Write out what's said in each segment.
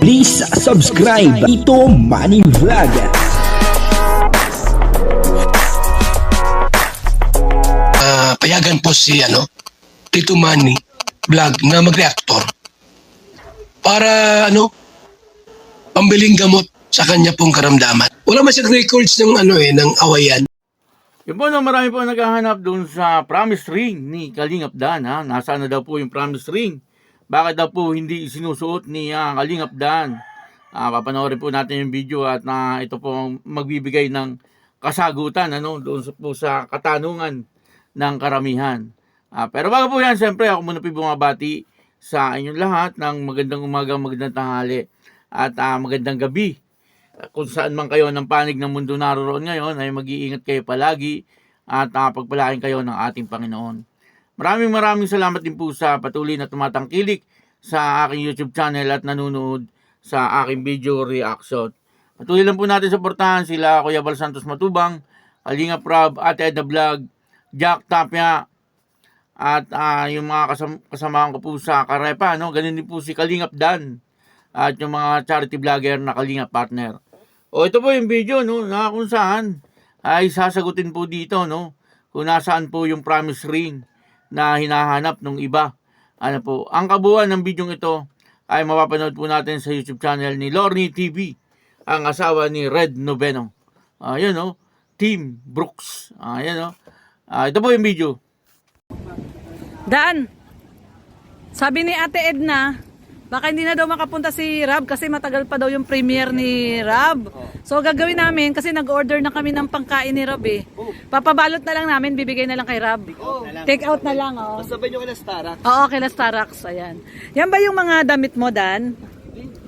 Please subscribe Ito Money Vlog. Ah, payagan po si ano, Tito Manny vlog na mag-reactor para ano, pambiling gamot sa kanya pong karamdaman. Wala man siyang records ng ano eh, ng awayan. Yun po, no, marami po naghahanap doon sa promise ring ni Kalingap Dan. Ha? Nasaan na daw po yung promise ring? Bakit daw po hindi sinusuot ni ah, Kalingap Dan? Ah, papanoorin po natin yung video at na ito po magbibigay ng kasagutan ano, doon po sa katanungan ng karamihan. Ah, pero bago po yan, siyempre ako muna po bumabati sa inyong lahat ng magandang umaga, magandang tanghali at ah, magandang gabi kung saan man kayo ng panig ng mundo naroon ngayon ay mag-iingat kayo palagi at uh, pagpalain kayo ng ating Panginoon. Maraming maraming salamat din po sa patuloy na tumatangkilik sa aking YouTube channel at nanonood sa aking video reaction. Patuloy lang po natin suportahan sila Kuya Bal Santos Matubang, Alinga Prab, Ate Edna Vlog, Jack Tapia, at ah, yung mga kasam- kasamahan ko po sa Karepa, no? ganun din po si Kalingap Dan at yung mga charity vlogger na Kalingap partner. O ito po yung video no, na kung saan ay sasagutin po dito no, kung nasaan po yung promise ring na hinahanap ng iba. Ano po, ang kabuuan ng video ito ay mapapanood po natin sa YouTube channel ni Lorny TV, ang asawa ni Red Noveno. Ayan no, Team Brooks. Ayan no. Ah, ito po yung video. Dan, sabi ni Ate Edna, baka hindi na daw makapunta si Rab kasi matagal pa daw yung premiere ni Rab. So gagawin namin kasi nag-order na kami ng pangkain ni Rab eh. Papabalot na lang namin, bibigay na lang kay Rab. Take out na lang oh. Sabay nyo kay Stara. Oo, kay Starax, ayan. Yan ba yung mga damit mo, Dan?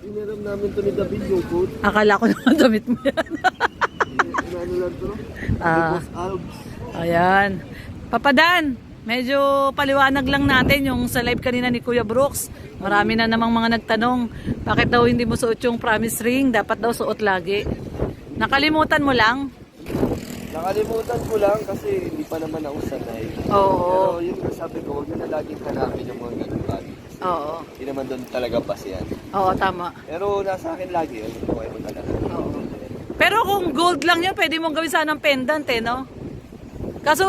Iniram namin to ni David yung code. Akala ko naman damit mo yan. Ano lang to? Ah. Ayan. Papadan, medyo paliwanag lang natin yung sa live kanina ni Kuya Brooks. Marami na namang mga nagtanong, bakit daw hindi mo suot yung promise ring? Dapat daw suot lagi. Nakalimutan mo lang? Nakalimutan ko lang kasi hindi pa naman ako sanay. Oo. Pero yun nga sabi ko, huwag na laging hanapin yung mga ganun bagay. Oo. Hindi naman doon talaga base yan. Oo, tama. Pero nasa akin lagi yun. Ito kayo talaga. Oo. Pero kung gold lang yun, pwede mong gawin sana ng pendant eh, no? Kaso,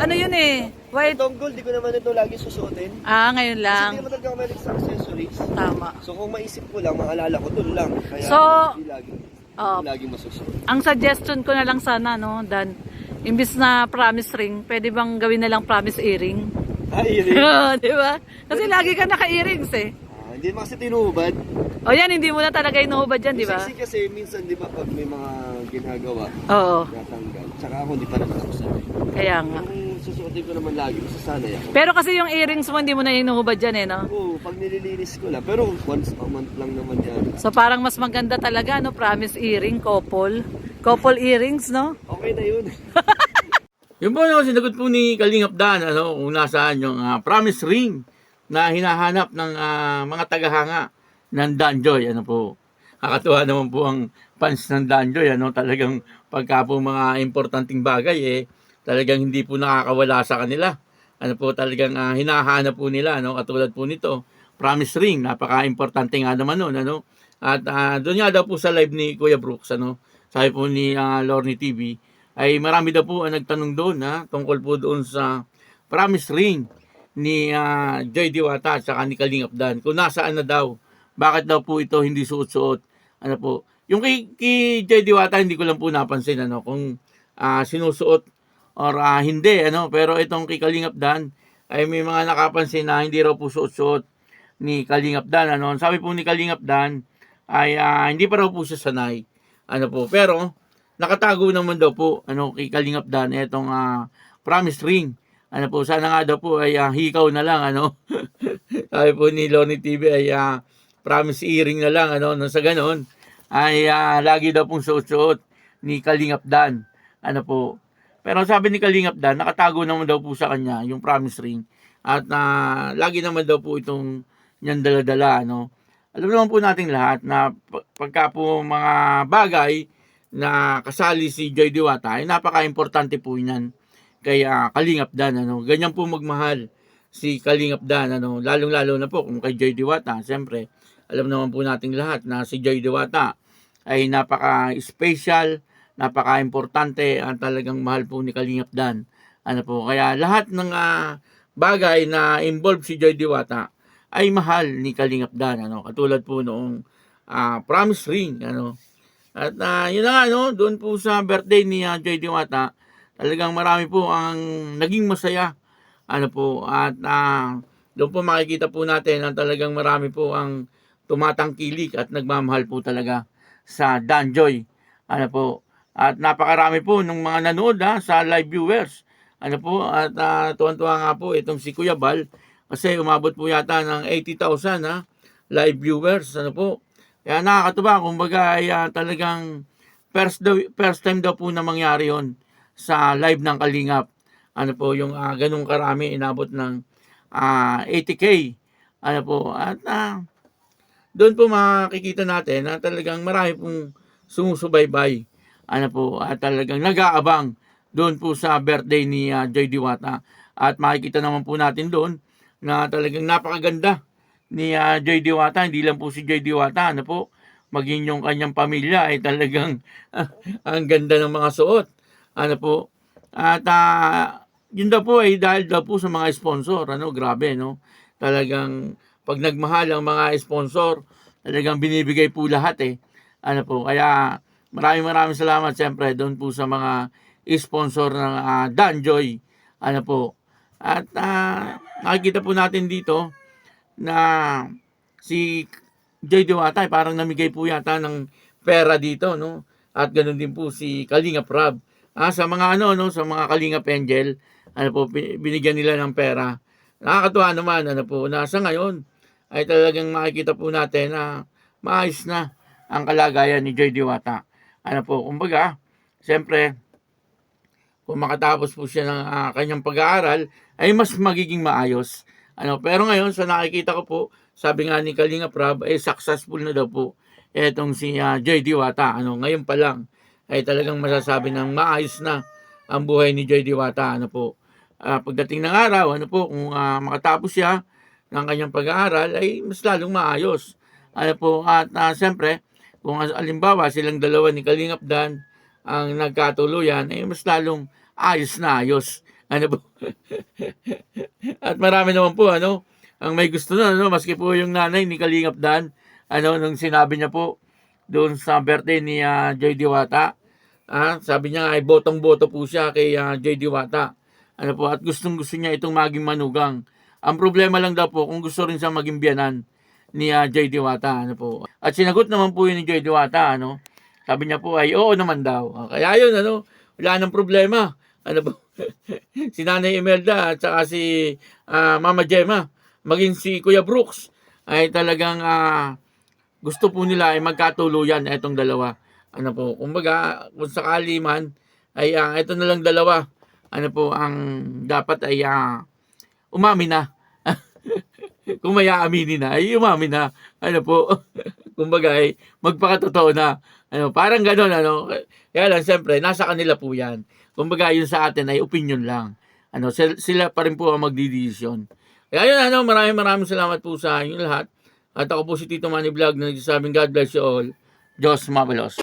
ano yun eh, white. Itong gold, di ko naman ito lagi susuotin. Ah, ngayon Kasi lang. hindi naman talaga ako mahilig sa accessories. Tama. So kung maisip ko lang, maalala ko, doon lang. Kaya So- hindi lagi, Oo. hindi lagi masusuot. Ang suggestion ko na lang sana, no, Dan, imbis na promise ring, pwede bang gawin na lang promise earring? Ay, yun Di ba? Kasi lagi ka naka-earrings eh. Ah, Hindi naman kasi tinuhubad. O yan, hindi mo na talaga inuhubad dyan, di ba? Sexy kasi minsan, di ba, pag may mga ginagawa, Oo, natanggal. Tsaka ako hindi pa naman ako sanay. kaya nga. Kung susuotin ko naman lagi, masasanay ako. Pero kasi yung earrings mo, hindi mo na inuhubad dyan eh, no? Oo, pag nililinis ko lang. Pero once a month lang naman yan. So parang mas maganda talaga, no? Promise earring, couple. Couple earrings, no? Okay na yun. Yun po no, sinagot po ni Kalingap Dan ano, kung nasaan yung ah, promise ring na hinahanap ng ah, mga tagahanga ng Danjoy. Ano po, kakatuwa naman po ang fans ng Danjoy. Ano, talagang pagka po mga importanteng bagay, eh, talagang hindi po nakakawala sa kanila. Ano po, talagang ah, hinahanap po nila, ano, katulad po nito, promise ring, napaka-importante nga naman nun, ano. At ah, doon nga daw po sa live ni Kuya Brooks, ano, sabi po ni ah, Lorny TV, ay marami daw po ang nagtanong doon ha, tungkol po doon sa promise ring ni ah, Joy Diwata at saka ni Kalingap Dan. Kung nasaan na daw, bakit daw po ito hindi suot-suot? Ano po? Yung kay, kay Joy Diwata, hindi ko lang po napansin ano, kung ah, sinusuot or ah, hindi. Ano? Pero itong kay Kalingap Dan, ay may mga nakapansin na hindi raw po suot-suot ni Kalingap Dan. Ano? Sabi po ni Kalingap Dan, ay ah, hindi pa raw po siya sanay. Ano po? Pero, nakatago naman daw po ano kay Kalingap Dan itong ah, promise ring. Ano po, sana nga daw po ay ah, hikaw na lang ano. Sabi po ni Lonnie TV ay ah, promise earring na lang ano nang sa ganon ay ah, lagi daw pong suot-suot ni Kalingap Dan. Ano po. Pero sabi ni Kalingap Dan, nakatago naman daw po sa kanya yung promise ring. At ah, lagi naman daw po itong niyang dala-dala ano. Alam naman po nating lahat na pagka po mga bagay na kasali si Joy Diwata ay napaka-importante po niyan kay ah, Kalingap Dan ano ganyan po magmahal si Kalingap Dan ano lalong-lalo na po kung kay Joy Diwata siyempre alam naman po nating lahat na si Joy Diwata ay napaka-special, napaka-importante at talagang mahal po ni Kalingap Dan. Ano po, kaya lahat ng ah, bagay na involved si Joy Diwata ay mahal ni Kalingap Dan. Ano, katulad po noong ah, promise ring. Ano, at ah, yun na nga, no, doon po sa birthday ni ah, Joy Diwata, talagang marami po ang naging masaya. Ano po, at ah, doon po makikita po natin na talagang marami po ang tumatangkilik at nagmamahal po talaga sa Danjoy. Ano po, at napakarami po ng mga nanood ha, sa live viewers. Ano po, at uh, tuwan-tuwa nga po itong si Kuya Bal kasi umabot po yata ng 80,000 ha, live viewers. Ano po, kaya nakakatuwa, kumbaga ay ah, talagang first, daw, first time daw po na mangyari yon sa live ng Kalingap. Ano po, yung ah, ganung karami, inabot ng ah, 80k. Ano po, at ah, doon po makikita natin na talagang marami pong sumusubaybay. Ano po, at talagang nag-aabang doon po sa birthday ni ah, Joy Diwata. At makikita naman po natin doon na talagang napakaganda ni ah, Joy Diwata. Hindi lang po si Joy Diwata, ano po, maging yung kanyang pamilya ay talagang ang ganda ng mga suot. Ano po, at ah, yun daw po ay dahil daw po sa mga sponsor. Ano, grabe, no? Talagang pag nagmahal ang mga sponsor, talagang binibigay po lahat eh. Ano po, kaya maraming maraming salamat siyempre doon po sa mga sponsor ng uh, Danjoy. Ano po. At ah, nakikita po natin dito na si Joy Diwata ay parang namigay po yata ng pera dito, no? At ganoon din po si Kalinga Prab. Ah, sa mga ano, no, sa mga Kalingap Angel, ano po, bin- binigyan nila ng pera. Nakakatuwa naman, ano po, na sa ngayon, ay talagang makikita po natin na maayos na ang kalagayan ni Joy Diwata. Ano po, kumbaga, siyempre, kung makatapos po siya ng ah, kanyang pag-aaral, ay mas magiging maayos. Ano, pero ngayon, sa nakikita ko po, sabi nga ni Kalinga Prab, ay successful na daw po etong si ah, Joy Diwata. Ano, ngayon pa lang, ay talagang masasabi ng maayos na ang buhay ni Joy Diwata. Ano po, Ah, pagdating ng araw, ano po, kung ah, makatapos siya ng kanyang pag-aaral, ay mas lalong maayos. Ano po, at uh, siyempre, kung alimbawa silang dalawa ni Kalingap Dan ang nagkatuluyan, ay mas lalong ayos na ayos. Ano po? at marami naman po, ano, ang may gusto na, ano, maski po yung nanay ni Kalingap Dan, ano, nung sinabi niya po, doon sa birthday ni ah, Joy Diwata, ah, sabi niya ay botong-boto po siya kay ah, Joy Diwata. Ano po, at gustong gusto niya itong maging manugang. Ang problema lang daw po, kung gusto rin siya maging biyanan ni ah, Joy Diwata, ano po. At sinagot naman po yun ni Joy Diwata, ano. Sabi niya po ay, oo naman daw. Ah, Kaya yun, ano, wala nang problema. Ano po, si Nanay Imelda at saka si ah, Mama Gemma, maging si Kuya Brooks, ay talagang ah, gusto po nila ay magkatuluyan itong dalawa. Ano po, kumbaga, kung sakali man, ay ah, ito na lang dalawa. Ano po, ang dapat ay ah, umami na. kung may aaminin na, ay umami na. Ano po, kumbaga ay magpakatotoo na. Ano, parang gano'n, ano. Kaya lang, siyempre, nasa kanila po yan. Kumbaga, yun sa atin ay opinion lang. Ano, sil- sila pa rin po ang magdidesisyon. Kaya yun, ano, maraming maraming salamat po sa inyo lahat. At ako po si Tito Manny Vlog na nagsasabing God bless you all. Diyos mabalos.